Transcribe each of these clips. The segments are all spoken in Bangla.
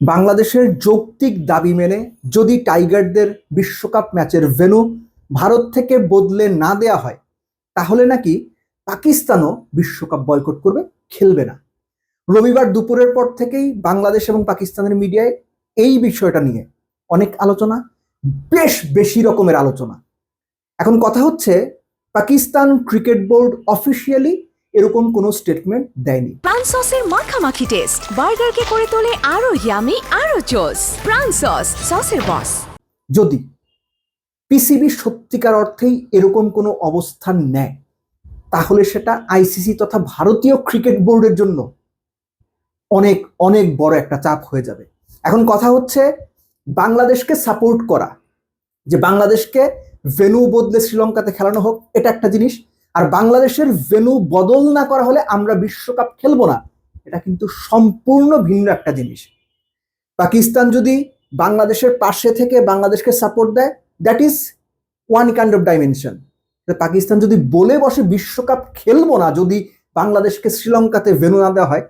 বাংলাদেশের যৌক্তিক দাবি মেনে যদি টাইগারদের বিশ্বকাপ ম্যাচের ভেন্যু ভারত থেকে বদলে না দেয়া হয়, তাহলে নাকি পাকিস্তানও বিশ্বকাপ বয়কট করবে, খেলবে না। রবিবার দুপুরের পর থেকেই বাংলাদেশ এবং পাকিস্তানের মিডিয়ায় এই বিষয়টা নিয়ে অনেক আলোচনা, বেশ বেশি রকমের আলোচনা। এখন কথা হচ্ছে, পাকিস্তান ক্রিকেট বোর্ড অফিসিয়ালি এরকম কোনো স্টেটমেন্ট দেয়নি। প্রাণ সসের মাখামাখি টেস্ট বার্গারকে করে তোলে আরও ইয়ামি আরও জোস। প্রাণ সস সসের বস যদি পিসিবি সত্যিকার অর্থেই এরকম কোনো অবস্থান নেয় তাহলে সেটা আইসিসি তথা ভারতীয় ক্রিকেট বোর্ডের জন্য অনেক অনেক বড় একটা চাপ হয়ে যাবে। এখন কথা হচ্ছে বাংলাদেশকে সাপোর্ট করা যে বাংলাদেশকে ভেনু বদলে শ্রীলঙ্কাতে খেলানো হোক এটা একটা জিনিস। আর বাংলাদেশের ভেনু বদল না করা হলে আমরা বিশ্বকাপ খেলব না। এটা কিন্তু সম্পূর্ণ ভিন্ন একটা জিনিস। পাকিস্তান যদি বাংলাদেশের পাশে থেকে বাংলাদেশকে সাপোর্ট দেয় that is one kind of dimension Pakistan যদি বলে বসে বিশ্বকাপ খেলব না, যদি বাংলাদেশকে শ্রীলঙ্কাতে ভেনু না দেওয়া হয়,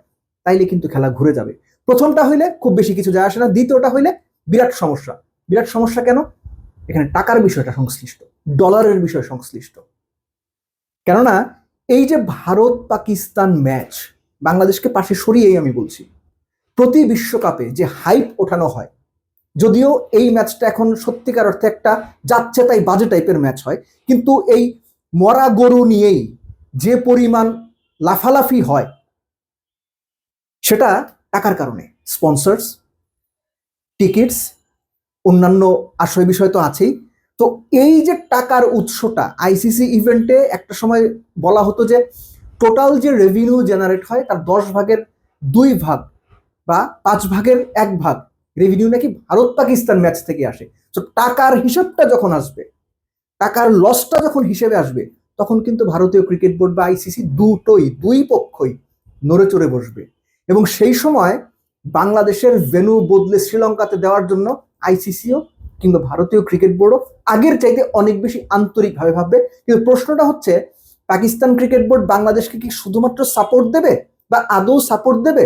তাইলে কিন্তু খেলা ঘুরে যাবে। প্রথমটা হইলে খুব বেশি কিছু যায় আসে না, দ্বিতীয়টা হইলে বিরাট সমস্যা। বিরাট সমস্যা কেন? এখানে টাকার বিষয়টা সংশ্লিষ্ট ডলারের বিষয় সংশ্লিষ্ট। কেননা এই যে ভারত পাকিস্তান ম্যাচ বাংলাদেশকে পাশে সরিয়েই আমি বলছি, প্রতি বিশ্বকাপে যে হাইপ ওঠানো হয়, যদিও এই ম্যাচটা এখন সত্যিকার অর্থে একটা যাচ্ছে তাই বাজে টাইপের ম্যাচ হয়, কিন্তু এই মরা গরু নিয়েই যে পরিমাণ লাফালাফি হয়, সেটা টাকার কারণে। স্পন্সর্স টিকিটস অন্যান্য আশয় বিষয় তো আছেই তো এই যে টাকার উৎসটা আইসিসি ইভেন্টে একটা সময় বলা হতো যে টোটাল যে রেভিনিউ জেনারেট হয় তার দশ ভাগের দুই ভাগ বা পাঁচ ভাগের এক ভাগ রেভিনিউ নাকি ভারত পাকিস্তান ম্যাচ থেকে আসে। তো টাকার হিসাবটা যখন আসবে, টাকার লসটা যখন হিসেবে আসবে, তখন কিন্তু ভারতীয় ক্রিকেট বোর্ড বা আইসিসি দুটোই, দুই পক্ষই নড়ে চড়ে বসবে। এবং সেই সময় বাংলাদেশের ভেনু বদলে শ্রীলঙ্কাতে দেওয়ার জন্য আইসিসিও কিংবা ভারতীয় ক্রিকেট বোর্ডও আগের চাইতে অনেক বেশি আন্তরিকভাবে ভাববে। কিন্তু প্রশ্নটা হচ্ছে, পাকিস্তান ক্রিকেট বোর্ড বাংলাদেশকে কি শুধুমাত্র সাপোর্ট দেবে বা আদৌ সাপোর্ট দেবে?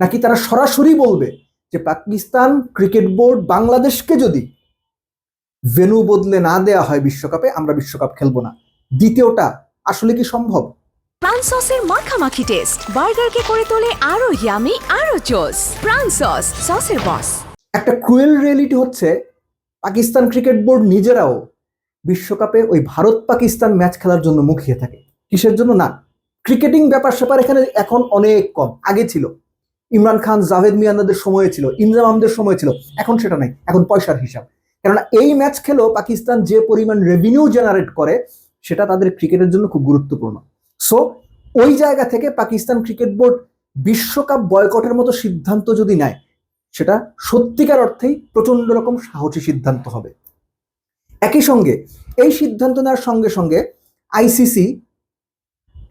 নাকি তারা সরাসরি বলবে যে পাকিস্তান ক্রিকেট বোর্ড বাংলাদেশকে যদি ভেনু বদলে না দেয়া হয় বিশ্বকাপে, আমরা বিশ্বকাপ খেলব না। দ্বিতীয়টা, আসলে কি সম্ভব? প্রাণ মাখামাখি টেস্ট বার্গারকে করে তোলে আরও ইয়ামি আরও জোস প্রাণ সস সসের বস একটা ক্রুয়েল রিয়েলিটি হচ্ছে পাকিস্তান ক্রিকেট বোর্ড নিজেরাও বিশ্বকাপে ওই ভারত পাকিস্তান ম্যাচ খেলার জন্য মুখিয়ে থাকে। কিসের জন্য? না ক্রিকেটিং ব্যাপার স্যাপার এখানে এখন অনেক কম। আগে ছিল। ইমরান খান, জাভেদ মিয়ানদের সময়ে ছিল ইনজাম আহমদের সময় ছিল। এখন সেটা নাই, এখন পয়সার হিসাব। কেননা এই ম্যাচ খেলেও পাকিস্তান যে পরিমাণ রেভিনিউ জেনারেট করে, সেটা তাদের ক্রিকেটের জন্য খুব গুরুত্বপূর্ণ। সো ওই জায়গা থেকে পাকিস্তান ক্রিকেট বোর্ড বিশ্বকাপ বয়কটের মতো সিদ্ধান্ত যদি নেয় সেটা সত্যিকার অর্থেই প্রচণ্ড রকম সাহসী সিদ্ধান্ত হবে। একই সঙ্গে এই সিদ্ধান্ত নেওয়ার সঙ্গে সঙ্গে আইসিসি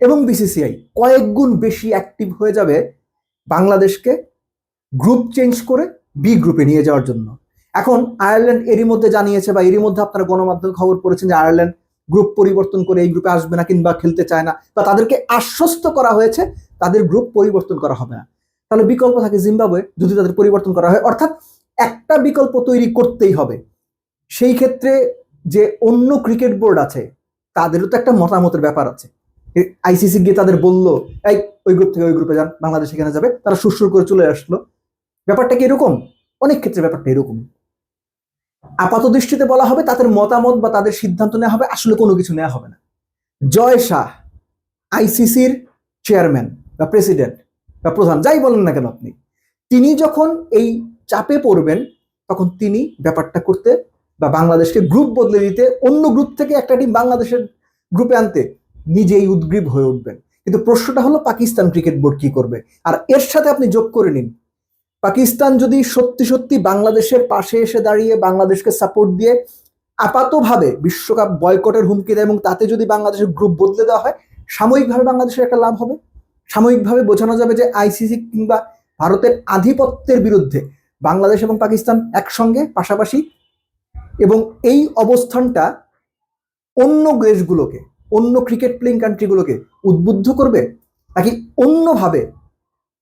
এবং বিসিসিআই কয়েক গুণ বেশি অ্যাক্টিভ হয়ে যাবে বাংলাদেশকে গ্রুপ চেঞ্জ করে বি গ্রুপে নিয়ে যাওয়ার জন্য। এখন আয়ারল্যান্ড এরই মধ্যে জানিয়েছে বা এরই মধ্যে আপনারা গণমাধ্যমে খবর পড়েছেন যে আয়ারল্যান্ড গ্রুপ পরিবর্তন করে এই গ্রুপে আসবে না কিংবা খেলতে চায় না বা তাদেরকে আশ্বস্ত করা হয়েছে তাদের গ্রুপ পরিবর্তন করা হবে না। তাহলে বিকল্প থাকে জিম্বাবুয়ে যদি তাদের পরিবর্তন করা হয়। অর্থাৎ একটা বিকল্প তৈরি করতেই হবে। সেই ক্ষেত্রে যে অন্য ক্রিকেট বোর্ড আছে, তাদেরও তো একটা মতামতের ব্যাপার আছে। আইসিসি গিয়ে তাদের বলল, এই, ওই গ্রুপ থেকে ওই গ্রুপে যান, বাংলাদেশ এখানে যাবে। তারা সুরসুর করে চলে আসলো। ব্যাপারটা কি এরকম? অনেক ক্ষেত্রে ব্যাপারটা এরকম। আপাত দৃষ্টিতে বলা হবে তাদের মতামত বা তাদের সিদ্ধান্ত নেওয়া হবে, আসলে কোনো কিছু নেওয়া হবে না। জয় শাহ, আইসিসির চেয়ারম্যান বা প্রেসিডেন্ট বা প্রধান, যাই বলেন না কেন আপনি, তিনি যখন এই চাপে পড়বেন, তখন তিনি ব্যাপারটা করতে বা বাংলাদেশকে গ্রুপ বদলে দিতে, অন্য গ্রুপ থেকে একটা টিম বাংলাদেশের গ্রুপে আনতে নিজেই উদ্গ্রীব হয়ে উঠবেন। কিন্তু প্রশ্নটা হলো, পাকিস্তান ক্রিকেট বোর্ড কি করবে? আর এর সাথে আপনি যোগ করে নিন। পাকিস্তান যদি সত্যি সত্যি বাংলাদেশের পাশে এসে দাঁড়িয়ে বাংলাদেশকে সাপোর্ট দিয়ে আপাতভাবে বিশ্বকাপ বয়কটের হুমকি দেয় এবং তাতে যদি বাংলাদেশের গ্রুপ বদলে দেওয়া হয়, সাময়িকভাবে বাংলাদেশের একটা লাভ হবে। সাময়িকভাবে বোঝানো যাবে যে আইসিসি কিংবা ভারতের আধিপত্যের বিরুদ্ধে বাংলাদেশ এবং পাকিস্তান একসঙ্গে, পাশাপাশি এবং এই অবস্থানটা অন্য দেশগুলোকে, অন্য ক্রিকেট প্লেইং কান্ট্রিগুলোকে উদ্বুদ্ধ করবে নাকি অন্যভাবে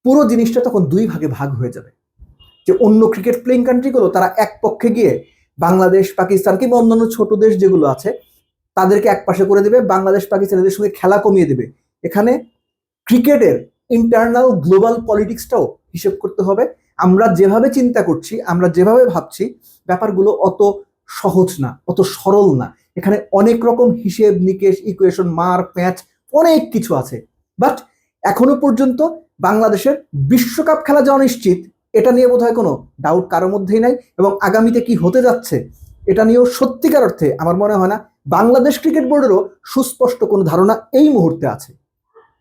পুরো জিনিসটা তখন দুই ভাগে ভাগ হয়ে যাবে? যে অন্য ক্রিকেট প্লেইং কান্ট্রিগুলো তারা এক পক্ষে গিয়ে বাংলাদেশ, পাকিস্তান কিংবা অন্যান্য ছোট দেশ যেগুলো আছে, তাদেরকে এক পাশে করে দেবে, বাংলাদেশ পাকিস্তানের সঙ্গে খেলা কমিয়ে দেবে। এখানে ক্রিকেটের ইন্টারনাল গ্লোবাল পলিটিক্সটাও হিসেব করতে হবে। আমরা যেভাবে চিন্তা করছি, আমরা যেভাবে ভাবছি, ব্যাপারগুলো অত সহজ না, অত সরল না। এখানে অনেক রকম হিসেব, নিকেশ ইকুয়েশন মার প্যাচ অনেক কিছু আছে। বাট এখনও পর্যন্ত বাংলাদেশের বিশ্বকাপ খেলা যে অনিশ্চিত এটা নিয়ে বোধহয় কোনো ডাউট কারোর মধ্যেই নাই। এবং আগামীতে কি হতে যাচ্ছে, এটা নিয়েও সত্যিকার অর্থে আমার মনে হয় না, বাংলাদেশ ক্রিকেট বোর্ডেরও সুস্পষ্ট কোনো ধারণা এই মুহূর্তে আছে।